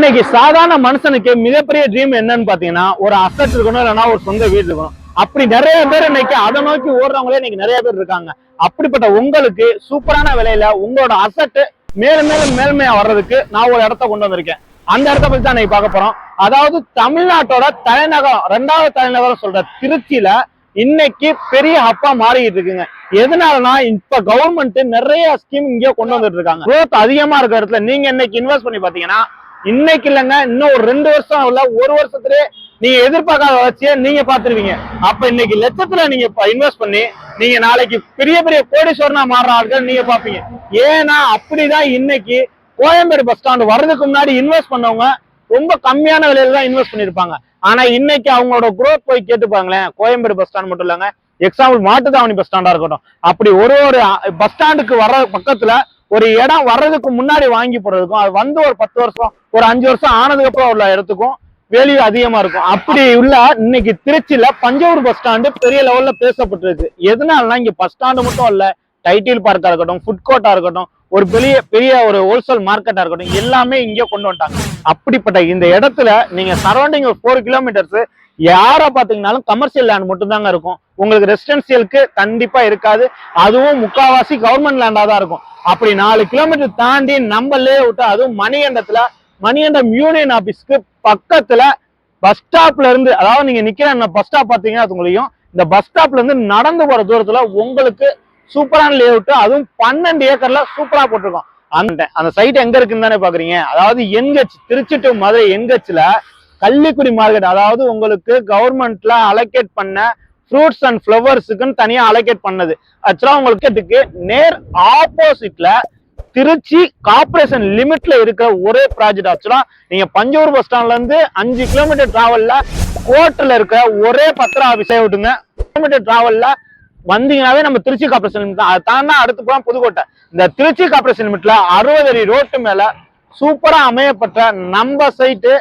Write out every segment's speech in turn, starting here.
இன்னைக்கு சாதாரண மனுஷனுக்கு மிகப்பெரிய ட்ரீம் என்னன்னு பாத்தீங்கன்னா ஒரு அசட் இருக்கணும் இல்லைன்னா ஒரு சொந்த வீடு இருக்கணும். அப்படி நிறைய பேர் இன்னைக்கு அதை நோக்கி ஓடுறவங்களே இன்னைக்கு நிறைய பேர் இருக்காங்க. அப்படிப்பட்ட உங்களுக்கு சூப்பரான விலையில உங்களோட அசட் மேலும் மேலும் மேல்மையா வர்றதுக்கு நான் ஒரு இடத்த கொண்டு வந்திருக்கேன். அந்த இடத்த பத்தி தான் இன்னைக்கு பார்க்க போறோம். அதாவது தமிழ்நாட்டோட தலைநகரம் ரெண்டாவது தலைநகரம் சொல்ற திருச்சியில இன்னைக்கு பெரிய ஹப்பா மாறிக்கிட்டு இருக்குங்க. எதனாலனா இப்ப கவர்மெண்ட் நிறைய ஸ்கீம் இங்கே கொண்டு வந்துட்டு இருக்காங்க. குரோத் அதிகமா இருக்க இடத்துல நீங்க இன்னைக்கு இன்வெஸ்ட் பண்ணி பாத்தீங்கன்னா இன்னைக்கு இல்லைங்க இன்னும் ஒரு ரெண்டு வருஷம் இல்ல ஒரு வருஷத்துலயே நீங்க எதிர்பார்க்காத வளர்ச்சியை நீங்க பாத்துருவீங்க அப்ப இன்னைக்கு லட்சத்துல நீங்க இன்வெஸ்ட் பண்ணி நீங்க நாளைக்கு பெரிய பெரிய கோடீஸ்வரனா மாறுற ஆட்கள் நீங்க பாப்பீங்க ஏன்னா அப்படிதான் இன்னைக்கு கோயம்பேடு பஸ் ஸ்டாண்ட் வர்றதுக்கு முன்னாடி இன்வெஸ்ட் பண்ணவங்க ரொம்ப கம்மியான விலையில தான் இன்வெஸ்ட் பண்ணிருப்பாங்க ஆனா இன்னைக்கு அவங்களோட குரோத் போய் கேட்டுப்பாங்களேன் கோயம்பேடு பஸ் ஸ்டாண்ட் மட்டும் இல்லைங்க எக்ஸாம்பிள் மாட்டுத்தாவணி பஸ் ஸ்டாண்டா இருக்கட்டும். அப்படி ஒரு ஒரு பஸ் ஸ்டாண்டுக்கு வர பக்கத்துல ஒரு இடம் வர்றதுக்கு முன்னாடி வாங்கி போடுறதுக்கும் அது வந்து ஒரு பத்து வருஷம் ஒரு அஞ்சு வருஷம் ஆனதுக்கு அப்புறம் உள்ள இடத்துக்கும் வேல்யூ அதிகமா இருக்கும். அப்படி உள்ள இன்னைக்கு திருச்சியில பஞ்சவூர் பஸ் ஸ்டாண்டு பெரிய லெவல்ல பேசப்பட்டிருக்கு. எதனாலனா இங்க பஸ் ஸ்டாண்டு மட்டும் இல்ல டைட்டில் பார்க்கா இருக்கட்டும் ஃபுட் கோர்ட்டா இருக்கட்டும் ஒரு பெரிய பெரிய ஒரு ஹோல்சேல் மார்க்கெட்டா இருக்கட்டும் எல்லாமே இங்கே கொண்டு வந்துட்டாங்க. அப்படிப்பட்ட இந்த இடத்துல நீங்க சரௌண்டிங் ஒரு ஃபோர் கிலோமீட்டர்ஸ் யாரை பாத்தீங்கன்னாலும் கமர்ஷியல் லேண்ட் மட்டும்தாங்க இருக்கும். உங்களுக்கு ரெசிடென்சியலுக்கு கண்டிப்பா இருக்காது. அதுவும் முக்காவாசி கவர்மெண்ட் லேண்டா தான் இருக்கும். அப்படி நாலு கிலோமீட்டர் தாண்டி நம்ம லே விட்டு அதுவும் மணிகண்டத்துல மணிகண்டம் யூனியன் ஆபீஸ்க்கு பக்கத்துல பஸ் ஸ்டாப்ல இருந்து அதாவது நீங்க நிக்கிற பஸ் ஸ்டாப் பாத்தீங்கன்னா அது உங்களையும் இந்த பஸ் ஸ்டாப்ல இருந்து நடந்து போற தூரத்துல உங்களுக்கு சூப்பரான லே அவுட் அதுவும் பன்னெண்டு ஏக்கர்ல சூப்பரா போட்டிருக்கோம். அந்த அந்த சைட் எங்க இருக்குன்னு தானே பாக்குறீங்க? அதாவது என்கச் திருச்சி டு மதுரை என்கச்ல கள்ளிக்குடி மார்க்கெட் அதாவது உங்களுக்கு கவர்மெண்ட்ல அலோகேட் பண்ண ஃப்ரூட்ஸ் அண்ட் ஃப்ளவர்ஸுக்குன்னு தனியா அலோகேட் பண்ணது. ஆக்சுவலா உங்களுக்கு இதுக்கு நேர் ஆப்போசிட்ல திருச்சி கார்பரேஷன் லிமிட்ல இருக்கிற ஒரே ப்ராஜெக்ட் ஆக்சுவலா நீங்க பஞ்சூர் பஸ் ஸ்டாண்ட்ல இருந்து அஞ்சு கிலோமீட்டர் டிராவல்ல கோர்ட்ல இருக்கிற ஒரே பத்திர ஆபீஸே விட்டுங்க. கிலோமீட்டர் டிராவல்ல வந்தீங்கன்னாவே நம்ம திருச்சி கார்பரேஷன் லிமிட் தான். அதை தாண்டா அடுத்து போனா புதுக்கோட்டை. இந்த திருச்சி கார்பரேஷன் லிமிட்ல அறுபது அடி ரோட்டு மேல சூப்பரா அமையப்பட்ட நம்ம சைட்டு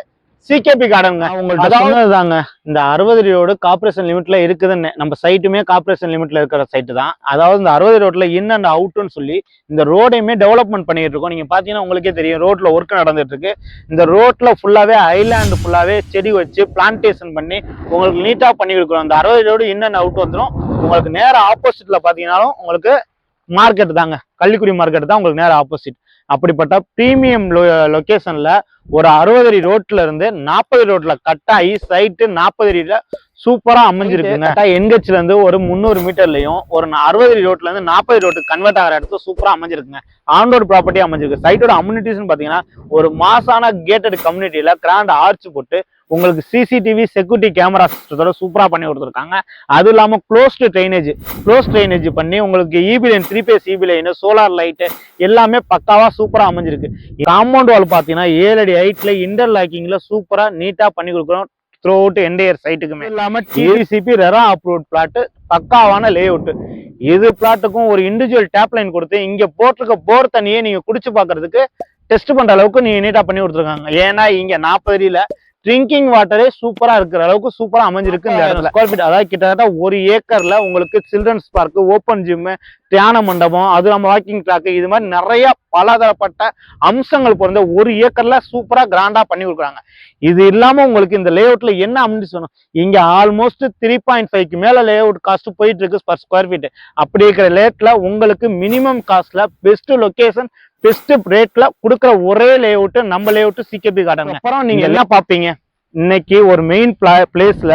சிகேபி கார்டனுங்க உங்கள்ட்ட சொன்னதுதாங்க. இந்த அறுபது ரோடு கார்பரேஷன் லிமிட்ல இருக்குதுன்னு. நம்ம சைட்டுமே கார்பரேஷன் லிமிட்ல இருக்கிற சைட்டு தான். அதாவது இந்த அறுபது ரோட்ல இன் அண்ட் அவுட்னு சொல்லி இந்த ரோடையுமே டெவலப்மெண்ட் பண்ணிட்டு இருக்கோம். நீங்க பாத்தீங்கன்னா உங்களுக்கே தெரியும். ரோட்ல ஒர்க் நடந்துட்டு இருக்கு. இந்த ரோட்ல ஃபுல்லாவே ஐலாண்டு ஃபுல்லாவே செடி வச்சு பிளான்டேஷன் பண்ணி உங்களுக்கு நீட்டா பண்ணி கொடுக்குறோம். அந்த அறுபது ரோடு இன் அண்ட் அவுட் வந்துடும் உங்களுக்கு நேர ஆப்போசிட்ல பாத்தீங்கன்னாலும் உங்களுக்கு மார்க்கெட் தாங்க. கள்ளிக்குடி மார்க்கெட் தான் உங்களுக்கு நேர ஆப்போசிட் அப்படிப்பட்ட ப்ரீமியம் லொகேஷன்ல ஒரு அறுபது அடி ரோட்ல இருந்து நாற்பது ரோட்ல கட் ஆகி சைட்டு நாற்பது அடியில சூப்பரா அமைஞ்சிருக்குங்க. என்கெச்ல இருந்து ஒரு முந்நூறு மீட்டர்லயும் ஒரு அறுபது அடி ரோட்ல இருந்து நாற்பது ரோட்டுக்கு கன்வெர்ட் ஆகிற இடத்துல சூப்பரா அமைஞ்சிருக்குங்க. ஆன் ரோடு ப்ராப்பர்ட்டி அமைஞ்சிருக்கு. சைட்டோட அம்யூனிட்டிஸ்னு பாத்தீங்கன்னா ஒரு மாசான கேட்டட் கம்யூனிட்டியில கிராண்ட் ஆர்ச் போட்டு உங்களுக்கு சிசிடிவி செக்யூரிட்டி கேமரா சிஸ்டத்தோட சூப்பரா பண்ணி கொடுத்துருக்காங்க. அது இல்லாம க்ளோஸ்டு ட்ரைனேஜ் க்ளோஸ் ட்ரைனேஜ் பண்ணி உங்களுக்கு EB line three phase EB line solar light எல்லாமே பக்காவா சூப்பரா அமைஞ்சிருக்கு. காம்பவுண்ட் வால் பாத்தீங்கன்னா ஏழு அடி ஹைட்ல இன்டர் லாக்கிங்ல சூப்பரா நீட்டா பண்ணி கொடுக்குறோம் த்ரூ அவுட் என்டையர் சைட்டுக்குமே இல்லாம டிசிபி ரெரா அப்ரூவ்ட் பிளாட் பக்காவான லே அவுட் இது பிளாட்டுக்கும் ஒரு இண்டிவிஜுவல் டேப் லைன் கொடுத்து இங்க போட்டிருக்க போர் தண்ணியை நீங்க குடிச்சு பாக்குறதுக்கு டெஸ்ட் பண்ற அளவுக்கு நீங்க நீட்டா பண்ணி கொடுத்துருக்காங்க. ஏன்னா இங்க நாற்பது அடியில ட்ரிங்கிங் வாட்டரே சூப்பரா இருக்கிற அளவுக்கு சூப்பரா அமைஞ்சிருக்கு இந்த இடத்துல. ஸ்கொயர் ஃபீட் அதாவது கிட்டத்தட்ட ஒரு ஏக்கர்ல உங்களுக்கு சில்ட்ரன்ஸ் பார்க் ஓப்பன் ஜிம் தியான மண்டபம் அது நம்ம வாக்கிங் ட்ராக் இது மாதிரி நிறைய பலதரப்பட்ட அம்சங்கள் பொருந்த ஒரு ஏக்கர்ல சூப்பரா கிராண்டா பண்ணி கொடுக்குறாங்க. இது இல்லாம உங்களுக்கு இந்த லே அவுட்ல என்ன அமைஞ்சு சொன்னோம் இங்க ஆல்மோஸ்ட் த்ரீ பாயிண்ட் ஃபைவ்க்கு மேல லே அவுட் காஸ்ட் போயிட்டு இருக்கு பர் ஸ்கொயர் ஃபீட் அப்படி இருக்கிற லேட்ல உங்களுக்கு மினிமம் காஸ்ட்ல பெஸ்ட் லொகேஷன் பெஸ்ட் ரேட்ல கொடுக்குற ஒரே லே அவுட் நம்ம லே அவுட் சிகேபி கார்டன் அப்புறம் நீங்க என்ன பாப்பீங்க? இன்னைக்கு ஒரு மெயின் பிளேஸ்ல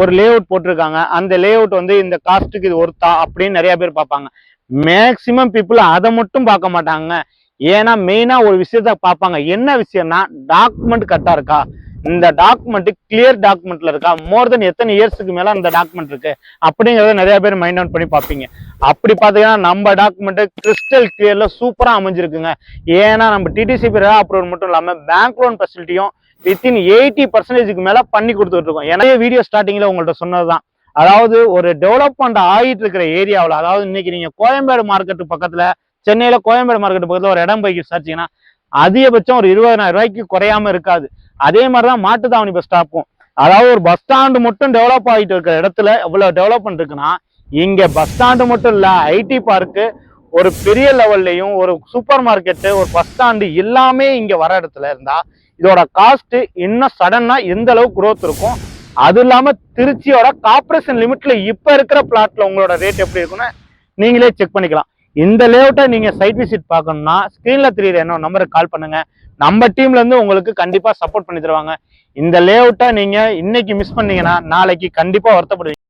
ஒரு லே அவுட் போட்டிருக்காங்க. அந்த லே அவுட் வந்து இந்த காஸ்ட்டுக்கு இது ஒருத்தா அப்படின்னு நிறைய பேர் பார்ப்பாங்க மேக்சிமம் பீப்புள் அதை மட்டும் பார்க்க மாட்டாங்க. ஏன்னா மெயினா ஒரு விஷயத்த பார்ப்பாங்க என்ன விஷயம்னா டாக்குமெண்ட் கரெக்டா இருக்கா? இந்த டாக்குமெண்ட் கிளியர் டாக்குமெண்ட்ல இருக்கா? மோர் தென் எத்தனை இயர்ஸுக்கு மேல அந்த டாக்குமெண்ட் இருக்கு? அப்படிங்கறத நிறைய பேர் மைண்ட் அவுட் பண்ணி பார்ப்பீங்க. அப்படி பாத்தீங்கன்னா நம்ம டாக்குமெண்ட் கிறிஸ்டல் கிளியர்ல சூப்பரா அமைஞ்சிருக்குங்க. ஏன்னா நம்ம டிடிசிபி அப்ரூவல் மட்டும் இல்லாம பேங்க் லோன் ஃபெசிலிட்டியும் வித்தின் எயிட்டி பர்சன்டேஜுக்கு மேல பண்ணி கொடுத்துட்டு இருக்கோம். ஏன்னா வீடியோ ஸ்டார்டிங்ல உங்கள்ட்ட சொன்னதுதான். அதாவது ஒரு டெவலப்மெண்ட் ஆகிட்டு இருக்கிற ஏரியாவில் அதாவது இன்னைக்கு நீங்க கோயம்பேடு மார்க்கெட்டு பக்கத்துல சென்னையில கோயம்பேடு மார்க்கெட் பக்கத்துல ஒரு இடம் போய் விசாரிச்சீங்கன்னா அதிகபட்சம் ஒரு இருபதாயிரம் ரூபாய்க்கு குறையாம இருக்காது. அதே மாதிரிதான் மாட்டுத்தாவணி பஸ் ஸ்டாப்பும் அதாவது ஒரு பஸ் ஸ்டாண்டு மட்டும் டெவலப் ஆகிட்டு இருக்கிற இடத்துல எவ்வளவு டெவலப்மெண்ட் இருக்குன்னா இங்க பஸ் ஸ்டாண்டு மட்டும் இல்ல ஐடி பார்க்கு ஒரு பெரிய லெவல்லையும் ஒரு சூப்பர் மார்க்கெட்டு ஒரு பஸ் ஸ்டாண்டு எல்லாமே இங்க வர இடத்துல இருந்தா இதோட காஸ்ட் இன்னும் சடனா எந்த அளவுக்கு குரோத் இருக்கும்? அது இல்லாம திருச்சியோட கார்பரேஷன் லிமிட்ல இப்ப இருக்கிற பிளாட்ல உங்களோட ரேட் எப்படி இருக்கும்னு நீங்களே செக் பண்ணிக்கலாம். இந்த லேஅவுட்டை நீங்க சைட் விசிட் பார்க்கணும்னா ஸ்கிரீன்ல தெரியுற என்ன நம்பருக்கு கால் பண்ணுங்க. நம்ம டீம்ல இருந்து உங்களுக்கு கண்டிப்பா சப்போர்ட் பண்ணி தருவாங்க. இந்த லேஅவுட்டை நீங்க இன்னைக்கு மிஸ் பண்ணீங்கன்னா நாளைக்கு கண்டிப்பா வருத்தப்படுவீங்க.